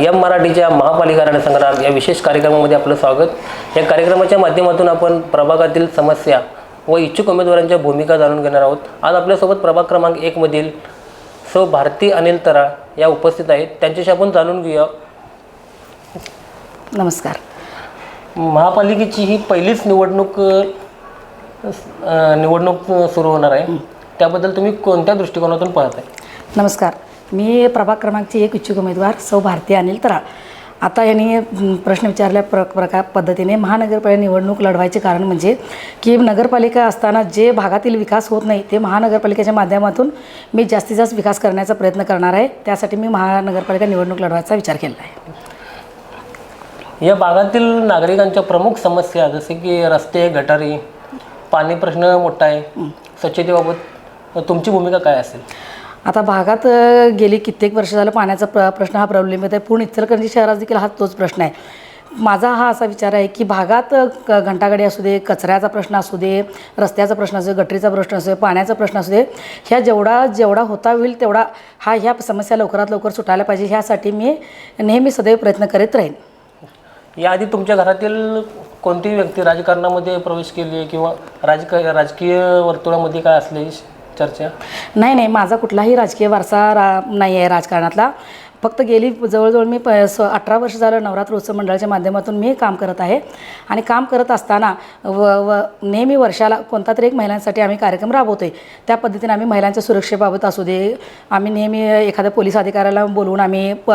M मराठीच्या महापालिका रणसंग्राम या विशेष कार्यक्रमामध्ये आपलं स्वागत. या कार्यक्रमाच्या माध्यमातून आपण प्रभागातील समस्या व इच्छुक उमेदवारांच्या भूमिका जाणून घेणार आहोत. आज आपल्यासोबत प्रभाग क्रमांक एकमधील सौ भारती अनिल तरा या उपस्थित आहेत. त्यांच्याशी आपण जाणून घेऊया. नमस्कार. महापालिकेची ही पहिलीच निवडणूक निवडणूक सुरू होणार आहे. त्याबद्दल तुम्ही कोणत्या दृष्टिकोनातून पाहत आहे नमस्कार. मी प्रभाग क्रमांकची एक इच्छुक उमेदवार सौ भारती अनिल तराळ. आता यांनी प्रश्न विचारल्या प्र प्रकार पद्धतीने महानगरपालिका निवडणूक लढवायचे कारण म्हणजे की नगरपालिका असताना जे भागातील विकास होत नाही ते महानगरपालिकेच्या माध्यमातून मी जास्तीत जास्त विकास करण्याचा प्रयत्न करणार आहे. त्यासाठी मी महानगरपालिका निवडणूक लढवायचा विचार केला आहे. या भागातील नागरिकांच्या प्रमुख समस्या जसे की रस्ते गटारी पाणी प्रश्न मोठा आहे. स्वच्छतेबाबत तुमची भूमिका काय असेल? आता भागात गेली कित्येक वर्ष झालं पाण्याचा प्र प्रश्न हा प्रॉब्लेम येत आहे. पूर्ण इचलकरंजी शहरात देखील हा तोच प्रश्न आहे. माझा हा असा विचार आहे की भागात क घंटागाडी असू दे कचऱ्याचा प्रश्न असू दे रस्त्याचा प्रश्न असू दे गटरीचा प्रश्न असू दे पाण्याचा प्रश्न असू दे ह्या जेवढा जेवढा होता होईल तेवढा हा ह्या समस्या लवकरात लवकर सुटायला पाहिजे. ह्यासाठी मी नेहमी सदैव प्रयत्न करीत राहीन. याआधी तुमच्या घरातील कोणतीही व्यक्ती राजकारणामध्ये प्रवेश केली आहे किंवा राजक राजकीय वर्तुळामध्ये काय असले? चर्चा? नाही नाही माझा कुठलाही राजकीय वारसा रा नाही आहे राजकारणातला. फक्त गेली जवळजवळ मी प स अठरा वर्ष झालं नवरात्र उत्सव मंडळाच्या माध्यमातून मी काम करत आहे. आणि काम करत असताना व व नेहमी वर्षाला कोणता तरी एक महिलांसाठी आम्ही कार्यक्रम राबवतो आहे त्या पद्धतीने आम्ही महिलांच्या सुरक्षेबाबत असू दे आम्ही नेहमी एखाद्या पोलीस अधिकाऱ्याला बोलवून आम्ही प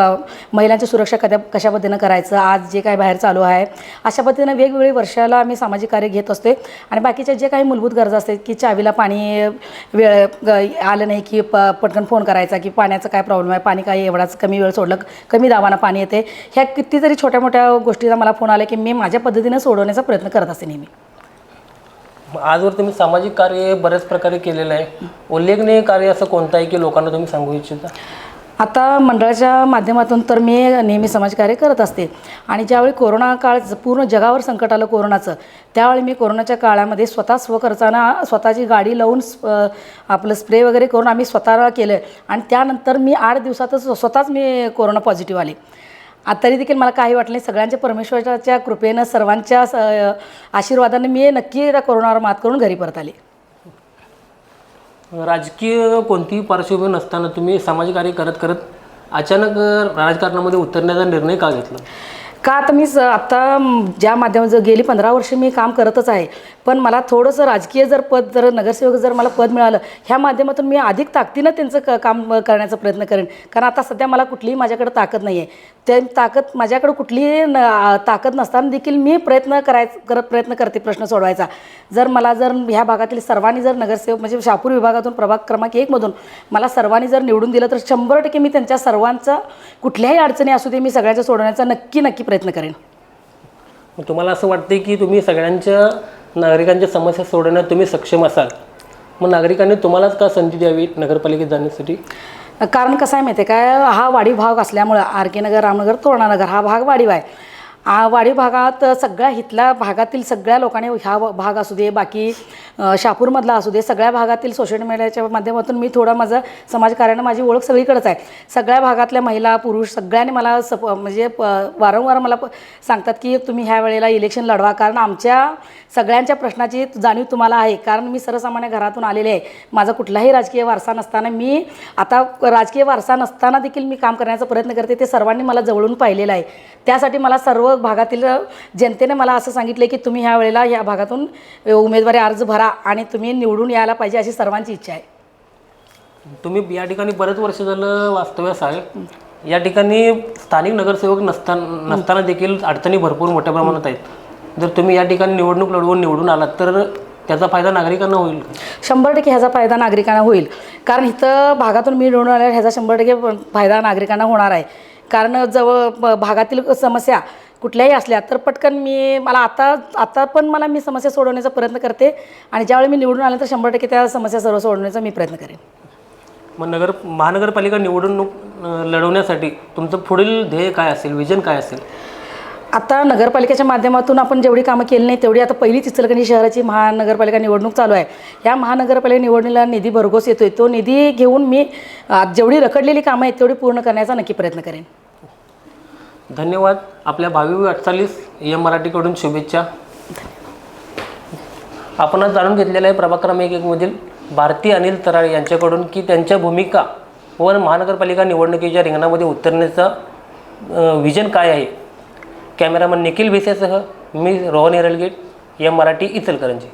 महिलांची सुरक्षा कद्या कशा पद्धतीनं करायचं आज जे काय बाहेर चालू आहे अशा पद्धतीनं वेगवेगळे वर्षाला आम्ही सामाजिक कार्य घेत असते आणि बाकीच्या जे काही मूलभूत गरजा असतात की चावीला पाणी वेळ ग- आलं नाही की प पटकन फोन करायचा की पाण्याचं काय प्रॉब्लेम आहे पाणी काय एवढाच कमी वेळ सोडलं कमी दाबानं पाणी येते. ह्या कितीतरी छोट्या मोठ्या गोष्टीचा मला फोन आला की मी माझ्या पद्धतीनं सोडवण्याचा प्रयत्न करत असते नेहमी. आजवर तुम्ही सामाजिक कार्य बऱ्याच प्रकारे केलेलं आहे. उल्लेखनीय कार्य असं कोणतं आहे की लोकांना तुम्ही सांगू इच्छिता? आता मंडळाच्या माध्यमातून तर मी नेहमी समाजकार्य करत असते. आणि ज्यावेळी कोरोना काळ पूर्ण जगावर संकट आलं कोरोनाचं त्यावेळी मी कोरोनाच्या काळामध्ये स्वतः स्वखर्चानं स्वतःची गाडी लावून स्प- आपलं स्प्रे वगैरे करून आम्ही स्वतःला केलं. आणि त्यानंतर मी आठ दिवसातच स्वतःच मी कोरोना पॉझिटिव्ह आले. आ- तरी देखील मला काही वाटलं नाही. सगळ्यांच्या परमेश्वराच्या कृपेनं सर्वांच्या आशीर्वादाने मी नक्की त्या कोरोनावर मात करून घरी परत आले. राजकीय कोणतीही पार्श्वभूमी नसताना तुम्ही सामाजिक कार्य करत करत अचानक राजकारणामध्ये उतरण्याचा निर्णय का घेतला? का आता मी स आत्ता ज्या माध्यमात जर गेली पंधरा वर्ष मी काम करतच आहे. पण मला थोडंसं राजकीय जर पद जर नगरसेवक जर मला पद मिळालं ह्या माध्यमातून मी अधिक ताकदीनं त्यांचं क काम करण्याचा प्रयत्न करेन. कारण आता सध्या मला कुठलीही माझ्याकडे ताकद नाही आहे त्या ताकद माझ्याकडे कुठलीही न ताकद नसताना देखील मी प्रयत्न करायचं करत प्रयत्न करते प्रश्न सोडवायचा. जर मला जर ह्या भागातील सर्वांनी जर नगरसेवक म्हणजे शापूर विभागातून प्रभाग क्रमांक एकमधून मला सर्वांनी जर निवडून दिलं तर शंभर टक्के मी त्यांच्या सर्वांचा कुठल्याही अडचणी असू दे मी सगळ्यांच्या सोडवण्याचा नक्की नक्की प्रयत्न करेन. मग तुम्हाला असं वाटते की तुम्ही सगळ्यांच्या नागरिकांच्या समस्या सोडवण्यात तुम्ही सक्षम असाल. मग नागरिकांनी तुम्हालाच का संधी द्यावी नगरपालिकेत जाण्यासाठी? कारण कसं आहे माहिती आहे काय हा वाढीव भाग असल्यामुळं आर के नगर रामनगर तोरणानगर हा भाग वाढीव आहे. वाडी भागात सगळ्या इथल्या भागातील सगळ्या लोकांनी ह्या भाग असू दे बाकी शापूरमधला असू दे सगळ्या भागातील सोशल मीडियाच्या माध्यमातून मी थोडं माझं समाजकार्यानं माझी ओळख सगळीकडंच आहे. सगळ्या भागातल्या महिला पुरुष सगळ्यांनी मला सप म्हणजे प वारंवार मला प सांगतात की तुम्ही ह्या वेळेला इलेक्शन लढवा. कारण आमच्या सगळ्यांच्या प्रश्नाची जाणीव तुम्हाला आहे. कारण मी सर्वसामान्य घरातून आलेले आहे. माझा कुठलाही राजकीय वारसा नसताना मी आता राजकीय वारसा नसताना देखील मी काम करण्याचा प्रयत्न करते ते सर्वांनी मला जवळून पाहिलेलं आहे. त्यासाठी मला सर्व भागातील जनतेने मला असं सांगितलं की तुम्ही ह्या वेळेला ह्या भागातून उमेदवारी अर्ज भरा आणि तुम्ही निवडून यायला पाहिजे अशी सर्वांची इच्छा आहे. तुम्ही या ठिकाणी बरेच वर्ष झालं वास्तव्यास आहे. या ठिकाणी स्थानिक नगरसेवक नसताना नसताना देखील अडचणी भरपूर मोठ्या प्रमाणात आहेत. जर तुम्ही या ठिकाणी निवडणूक लढवून निवडून आलात तर त्याचा फायदा नागरिकांना होईल? शंभर टक्के ह्याचा फायदा नागरिकांना होईल. कारण इथं भागातून मी निवडून आल्यावर ह्याचा शंभर टक्के फायदा नागरिकांना होणार आहे. कारण जवळ भागातील समस्या कुठल्याही असल्या तर पटकन मी मला आता आता पण मला मी समस्या सोडवण्याचा प्रयत्न करते आणि ज्यावेळी मी निवडून आले तर शंभर टक्के त्या समस्या सर्व सोडवण्याचा मी प्रयत्न करेन. मग नगर महानगरपालिका निवडणूक लढवण्यासाठी तुमचं पुढील ध्येय काय असेल विजन काय असेल? आता नगरपालिकेच्या माध्यमातून आपण जेवढी कामं केली नाही तेवढी आता पहिलीच इचलकरंजी शहराची महानगरपालिका निवडणूक चालू आहे. या महानगरपालिका निवडणुकीला निधी भरघोस येतोय. तो निधी घेऊन मी जेवढी रखडलेली कामं आहेत तेवढी पूर्ण करण्याचा नक्की प्रयत्न करेन. धन्यवाद. आपल्या भावी वाटचालीस या मराठीकडून शुभेच्छा. आपण जाणून घेतलेलं आहे प्रभाग क्रमांक एकमधील भारती अनिल तराळे यांच्याकडून की त्यांच्या भूमिका व महानगरपालिका निवडणुकीच्या रिंगणामध्ये उतरण्याचं विजन काय आहे? कॅमेरामन निखिल भिसेसह मी रोहन एरलगेट या मराठी इचलकरंजी.